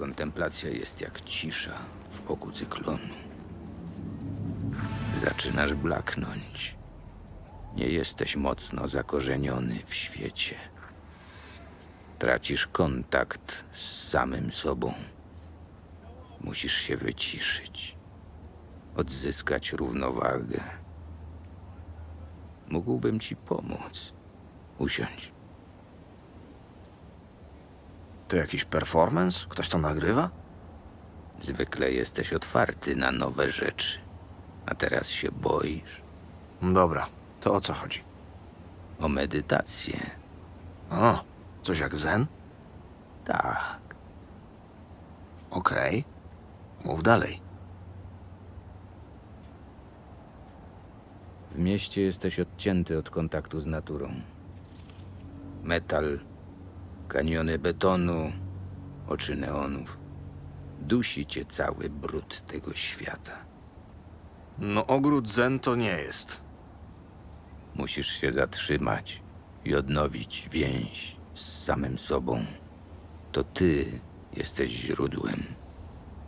kontemplacja jest jak cisza w oku cyklonu. Zaczynasz blaknąć. Nie jesteś mocno zakorzeniony w świecie. Tracisz kontakt z samym sobą. Musisz się wyciszyć, odzyskać równowagę. Mógłbym ci pomóc. Usiądź. To jakiś performance? Ktoś to nagrywa? Zwykle jesteś otwarty na nowe rzeczy, a teraz się boisz Dobra, to o co chodzi? o medytację. O, coś jak zen? Tak, Okej. Mów dalej. w mieście jesteś odcięty od kontaktu z naturą. Metal, kaniony betonu, oczy neonów. Dusi cię cały brud tego świata. No ogród zen to nie jest. Musisz się zatrzymać i odnowić więź z samym sobą. To ty jesteś źródłem.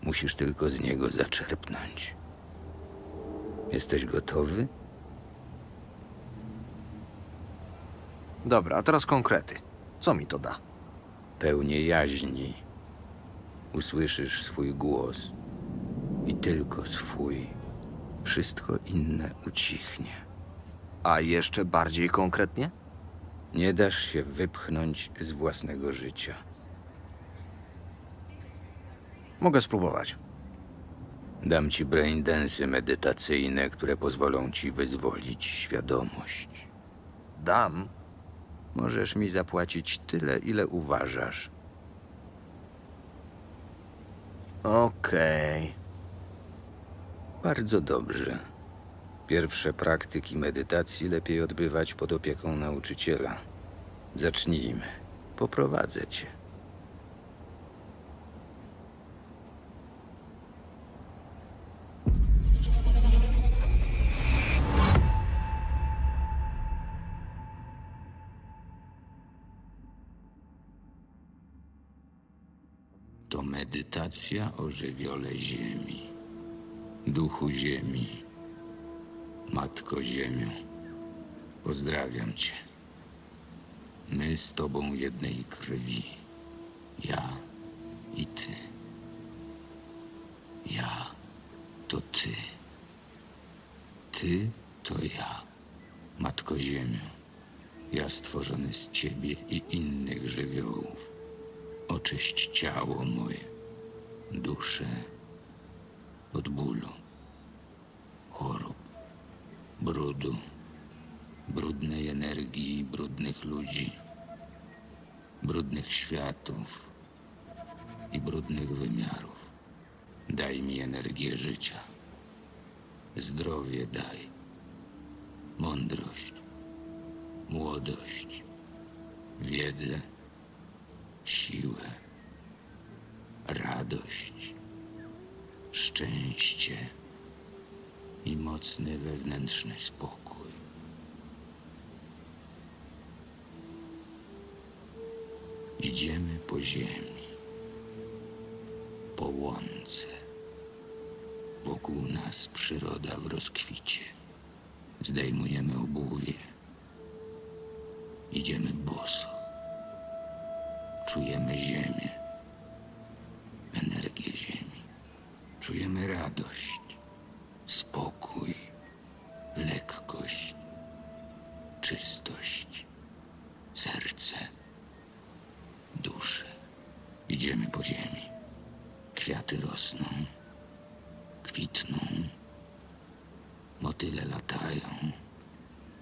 Musisz tylko z niego zaczerpnąć. Jesteś gotowy? Dobra, a teraz konkrety. Co mi to da? Pełnię jaźni. Usłyszysz swój głos i tylko swój. Wszystko inne ucichnie. A jeszcze bardziej konkretnie? Nie dasz się wypchnąć z własnego życia. Mogę spróbować. Dam ci braindensy medytacyjne, które pozwolą ci wyzwolić świadomość. Dam. Możesz mi zapłacić tyle, ile uważasz. Okej. Bardzo dobrze. Pierwsze praktyki medytacji lepiej odbywać pod opieką nauczyciela. Zacznijmy. Poprowadzę cię. Medytacja o żywiole ziemi, duchu ziemi, matko ziemią. Pozdrawiam cię. My z tobą jednej krwi. Ja i ty. Ja to ty. Ty to ja, matko ziemią. Ja stworzony z ciebie i innych żywiołów. Oczyść ciało moje, duszę od bólu, chorób, brudu, brudnej energii, brudnych ludzi, brudnych światów i brudnych wymiarów. Daj mi energię życia, zdrowie daj, mądrość, młodość, wiedzę siłę, radość, szczęście i mocny wewnętrzny spokój. Idziemy po ziemi, po łące. Wokół nas przyroda w rozkwicie. Zdejmujemy obuwie. Idziemy boso. Czujemy ziemię, energię ziemi. Czujemy radość, spokój, lekkość, czystość, serce, duszę. Idziemy po ziemi. Kwiaty rosną, kwitną, motyle latają,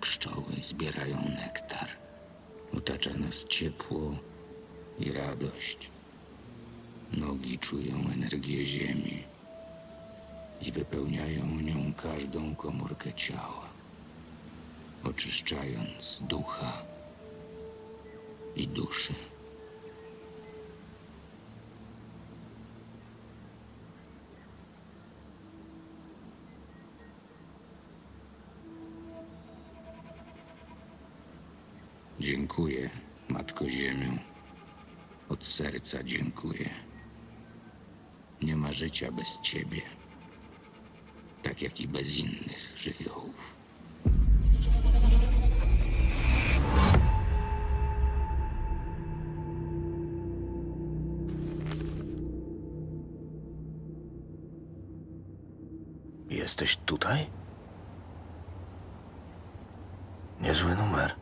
pszczoły zbierają nektar. Otacza nas ciepło i radość. Nogi czują energię ziemi i wypełniają nią każdą komórkę ciała, oczyszczając ducha i duszę. Dziękuję, Matko Ziemią. Od serca dziękuję. Nie ma życia bez ciebie. Tak jak i bez innych żywiołów. Jesteś tutaj? Niezły numer.